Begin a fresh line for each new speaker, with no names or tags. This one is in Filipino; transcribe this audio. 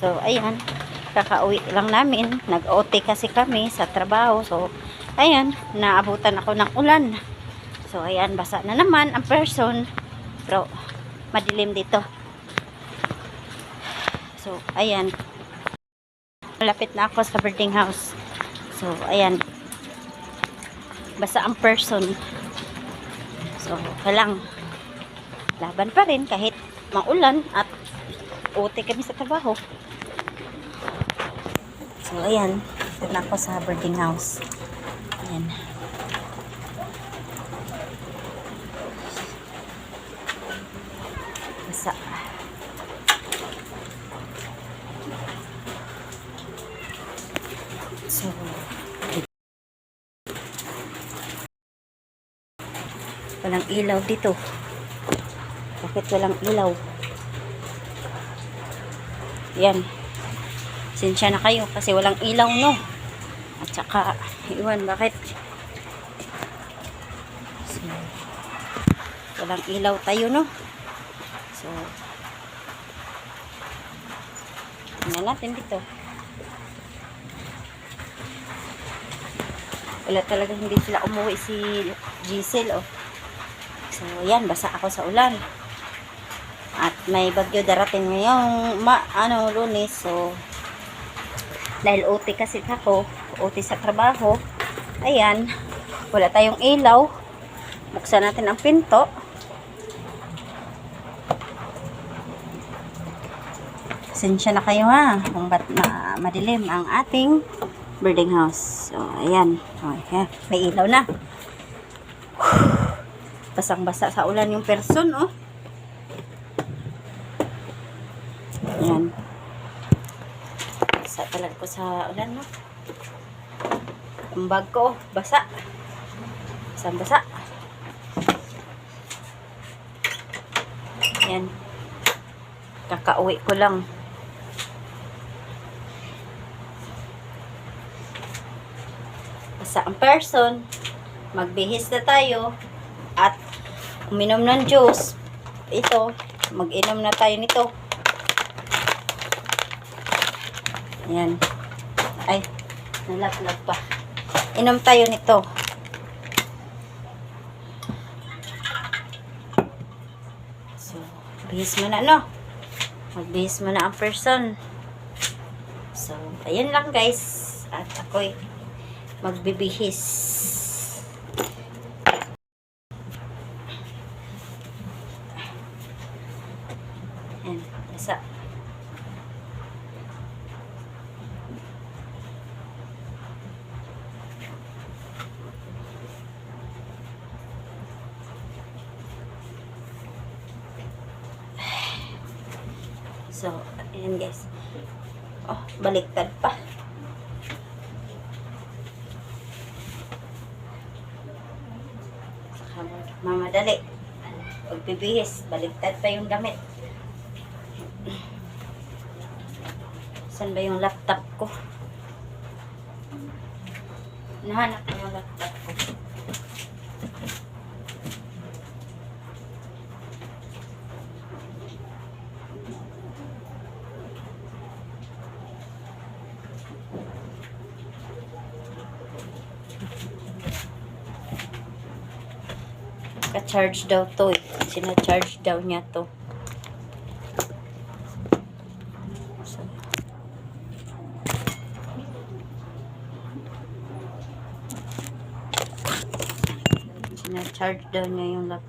So, ayan. Kakauwi lang namin. Nag-OT kasi kami sa trabaho. So, ayan. Naabutan ako ng ulan. So, ayan. Basa na naman ang person. Pero, madilim dito. So, ayan. Malapit na ako sa birding house. So, ayan. Basa ang person. So, kalang laban pa rin kahit maulan at uti kami sa trabaho. So, ayan. Dito na ako sa birding house. Ayan. Basa. So, walang ilaw dito. Bakit walang ilaw? Yan. Sinsya na kayo kasi walang ilaw, no? At saka, iwan, bakit? So, walang ilaw tayo, no? So, tingnan natin dito. Wala talaga hindi sila umuwi si Giselle, oh. So, yan, basa ako sa ulan. At may bagyo darating ngayong ma, ano, lunes. So, dahil OT kasi ako, OT sa trabaho, ayan, wala tayong ilaw. Buksan natin ang pinto. Sensya na kayo ha, kung ba't ma madilim ang ating birding house. So, ayan. Okay, may ilaw na. Basang-basa sa ulan yung person, oh. Ayan. Basa talaga ko sa ulan, no? Ang bag ko, oh, basa. Basang-basa. Ayan. Kakauwi ko lang. Basta ang person, magbihis na tayo at uminom ng juice. Ito, mag-inom na tayo nito. Ayan. Ay, nalaglag pa. Inom tayo nito. So, bihis mo na, no? Magbihis mo na ang person. So, ayun lang guys. At ako'y magbibihis. Ayan, basa. So, ayan guys. Oh, baliktad pa. Saka mamadali. Pagbibihis, baliktad pa yung damit. Saan ba yung laptop ko? Nahanap ko yung laptop ko. Ka-charge daw to eh. Sina-charge daw niya to. So, Sina-charge daw niya yung laptop.